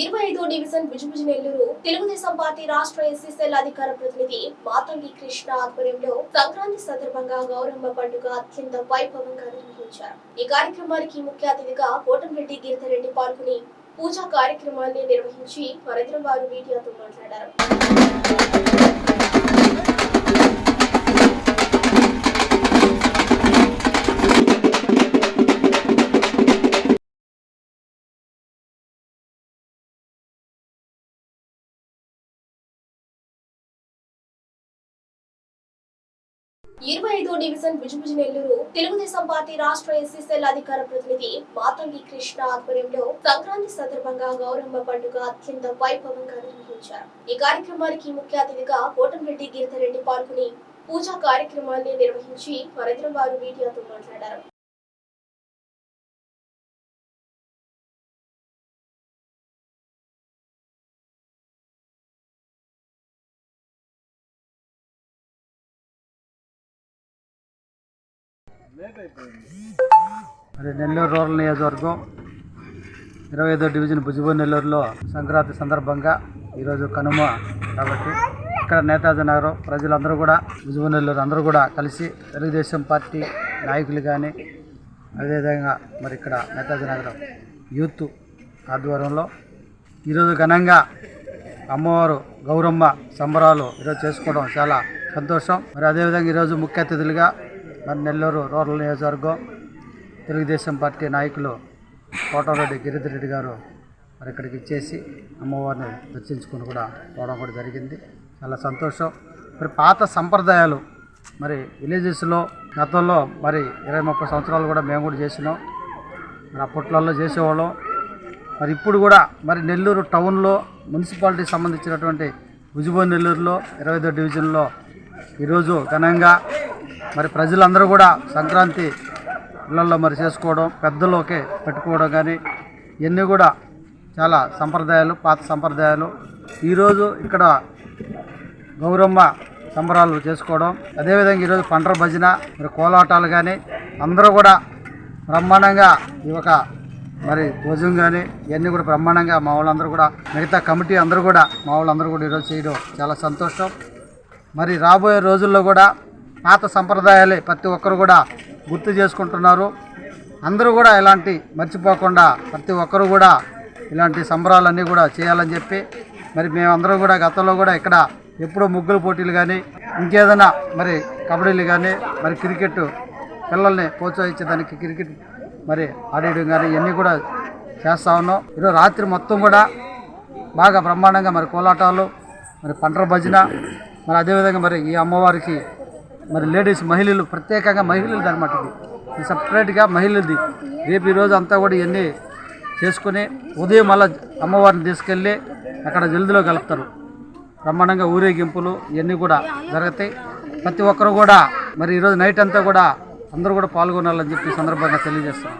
ఇరవై ఐదో division Bhujabhuja Nellore Telugu Desam party రాష్ట్ర ఎస్సీసెల్ అధికార ప్రతినిధి మాతంగి కృష్ణ ఆధ్వర్యంలో సంక్రాంతి సందర్భంగా గౌరమ్మ పండుగ అత్యంత వైభవంగా నిర్వహించారు. ఈ కార్యక్రమానికి ముఖ్య అతిథిగా కోటంరెడ్డి గిరిధరెడ్డి పాల్గొని పూజా కార్యక్రమాన్ని నిర్వహించి అనంతరం వారు మీడియాతో మాట్లాడారు. ఇరవై ఐదో డివిజన్ భుజభుజ నెల్లూరు తెలుగుదేశం పార్టీ రాష్ట్ర ఎస్సీసెల్ అధికార ప్రతినిధి మాతంగి కృష్ణ ఆధ్వర్యంలో సంక్రాంతి సందర్భంగా గౌరమ్మ పండుగ అత్యంత వైభవంగా నిర్వహించారు. ఈ కార్యక్రమానికి ముఖ్య అతిథిగా కోటంరెడ్డి గిరిధరెడ్డి పాల్గొని పూజా కార్యక్రమాన్ని నిర్వహించి అనంతరం వారు మీడియాతో మాట్లాడారు. మరి నెల్లూరు రూరల్ నియోజకవర్గం ఇరవై ఐదో డివిజన్ భుజబు నెల్లూరులో సంక్రాంతి సందర్భంగా ఈరోజు కనుమ కాబట్టి ఇక్కడ నేతాజీ నగరం ప్రజలందరూ కూడా భుజబు నెల్లూరు అందరూ కూడా కలిసి తెలుగుదేశం పార్టీ నాయకులు కానీ అదేవిధంగా మరి ఇక్కడ నేతాజీ నగరం యూత్ ఆధ్వర్యంలో ఈరోజు ఘనంగా అమ్మవారు గౌరమ్మ సంబరాలు ఈరోజు చేసుకోవడం చాలా సంతోషం. మరి అదేవిధంగా ఈరోజు ముఖ్య అతిథులుగా మరి నెల్లూరు రూరల్ నియోజకవర్గం తెలుగుదేశం పార్టీ నాయకులు కోటరెడ్డి గిరిధర్ రెడ్డి గారు మరి ఇక్కడికి ఇచ్చేసి అమ్మవారిని దర్శించుకుని కూడా పోవడం కూడా జరిగింది. చాలా సంతోషం. మరి పాత సంప్రదాయాలు మరి విలేజెస్లో గతంలో మరి ఇరవై ముప్పై సంవత్సరాలు కూడా మేము కూడా చేసినాం. మరి అప్పట్లలో చేసేవాళ్ళం. మరి ఇప్పుడు కూడా మరి నెల్లూరు టౌన్లో మున్సిపాలిటీకి సంబంధించినటువంటి భుజబోన్ నెల్లూరులో ఇరవై ఐదో డివిజన్లో ఈరోజు ఘనంగా మరి ప్రజలందరూ కూడా సంక్రాంతి ఇళ్ళలో మరి చేసుకోవడం పెద్దలోకే పెట్టుకోవడం కానీ ఇవన్నీ కూడా చాలా సంప్రదాయాలు పాత సంప్రదాయాలు. ఈరోజు ఇక్కడ గౌరమ్మ సంబరాలు చేసుకోవడం అదేవిధంగా ఈరోజు పండ్ర భజన మరి కోలాటాలు కానీ అందరూ కూడా బ్రహ్మాండంగా ఈ ఒక మరి భోజనం కానీ ఇవన్నీ కూడా బ్రహ్మాండంగా మా వాళ్ళందరూ కూడా మిగతా కమిటీ అందరూ కూడా మా వాళ్ళందరూ కూడా ఈరోజు చేయడం చాలా సంతోషం. మరి రాబోయే రోజుల్లో కూడా పాత సంప్రదాయాలే ప్రతి ఒక్కరు కూడా గుర్తు చేసుకుంటున్నారు. అందరూ కూడా ఇలాంటి మర్చిపోకుండా ప్రతి ఒక్కరు కూడా ఇలాంటి సంబరాలన్నీ కూడా చేయాలని చెప్పి మరి మేమందరం కూడా గతంలో కూడా ఇక్కడ ఎప్పుడో ముగ్గుల పోటీలు కానీ ఇంకేదైనా మరి కబడ్డీలు కానీ మరి క్రికెట్ పిల్లల్ని ప్రోత్సహించేదానికి క్రికెట్ మరి ఆడేయడం కానీ ఇవన్నీ కూడా చేస్తా ఉన్నాం. ఈరోజు రాత్రి మొత్తం కూడా బాగా బ్రహ్మాండంగా మరి కోలాటాలు మరి పంటల భజన మరి అదేవిధంగా మరి ఈ అమ్మవారికి మరి లేడీస్ మహిళలు ప్రత్యేకంగా మహిళలది అనమాట ఇది. సపరేట్గా మహిళలది. రేపు ఈరోజు అంతా కూడా ఇవన్నీ చేసుకుని ఉదయం మళ్ళీ అమ్మవారిని తీసుకెళ్ళి అక్కడ జల్దిలో కలుపుతారు. బ్రహ్మాండంగా ఊరేగింపులు ఇవన్నీ కూడా జరుగుతాయి. ప్రతి ఒక్కరు కూడా మరి ఈరోజు నైట్ అంతా కూడా అందరూ కూడా పాల్గొనాలని చెప్పి ఈ సందర్భంగా తెలియజేస్తున్నాం.